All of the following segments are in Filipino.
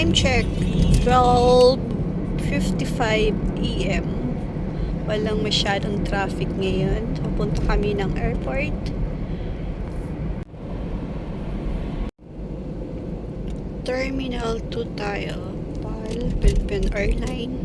Time check. 12.55 AM. Walang masyadong traffic ngayon. Pupunta kami ng airport. Terminal 2 tayo. PAL, Philippine Airline.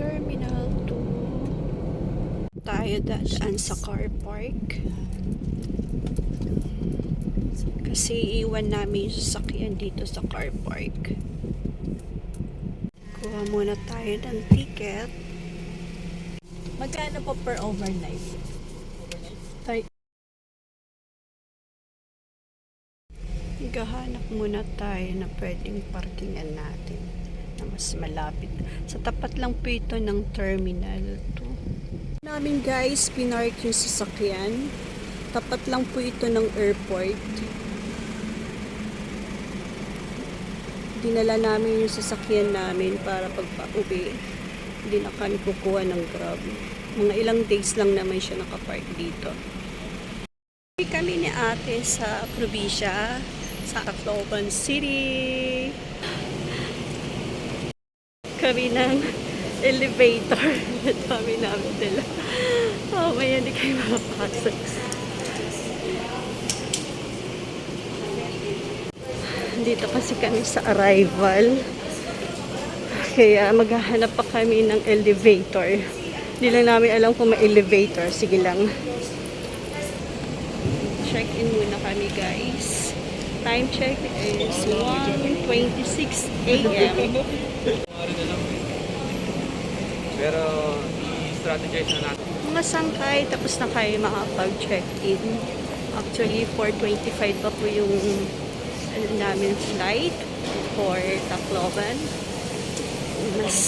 Terminal 2. Tayo dadaan sa car park. Kasi iwan namin yung sasakyan dito sa car park. Kuha muna tayo ng ticket. Magkano po per overnight? Tay Gahanap muna tayo na pwedeng parkingan natin na mas malapit. Sa tapat lang po ito ng Terminal 2. Namin guys, pinark yung sasakyan. Tapat lang po ito ng airport. Dinala namin yung sasakyan namin para pagpa-uwi. Hindi na kami kukuha ng grab. Mga ilang days lang naman siya nakapark dito. Uwi kami ni ate sa probinsya, sa Tacloban City. Kami ng elevator. Kami namin nila. Oh, may hindi kayo makapasok. Dito kasi kami sa arrival. Kaya maghahanap pa kami ng elevator. Hindi lang namin alam kung may elevator. Sige lang. Check-in muna kami guys. Time check is 1.26 a.m. i-strategize na natin. Mga sangkay, tapos na kayo makapag-check-in. Actually, 4.25 pa po yung ano namin flight for Tacloban. Mas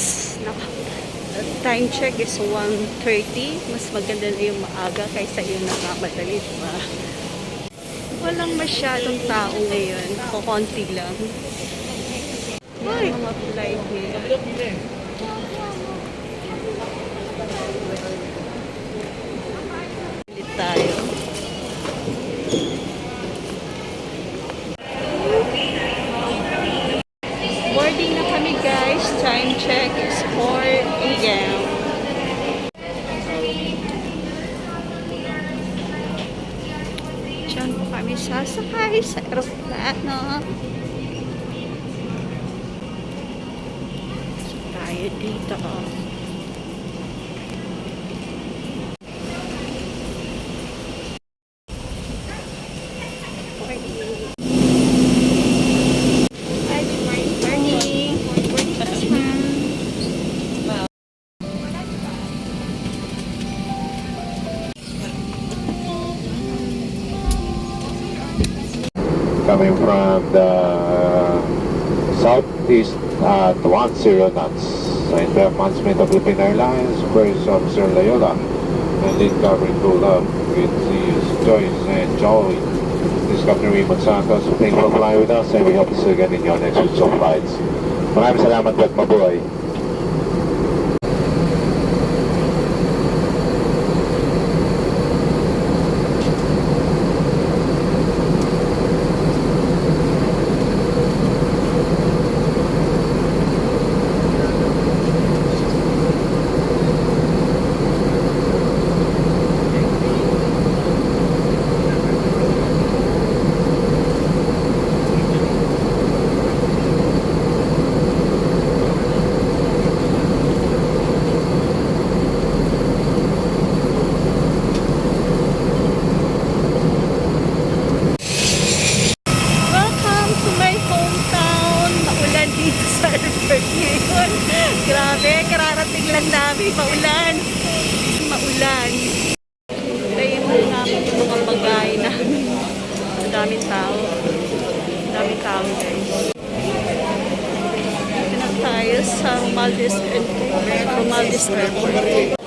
time check is 1.30. Mas maganda na yung maaga kaysa yung nakamadali, diba? Walang masyadong tao ngayon. Kukunti lang. Ay, mga flight nila. Ulit tayo. Boarding na kami guys. Time check is 4 a.m. Diyan po kami sasakay sa aeroplano. Tayo dito. Coming from the uh, southeast at 10 knots. Signed by announcement of Philippine Airlines, First Officer Loyola, and lead covering crew up with the Joyce and Joey. This is Captain Raymond Santos. Thank you for flying with us and we hope to see you again in your next week's flights. Maraming salamat at mabuhay. Welcome to my hometown. Maulan dito sa airport ngayon. Grabe, kararating lang namin. Maulan. Maulan. Tayo mo namin yung mga bagay namin. Ang daming tao. Ang daming tao guys. Dito na tayo sa Maldives Airport. Maldives Airport.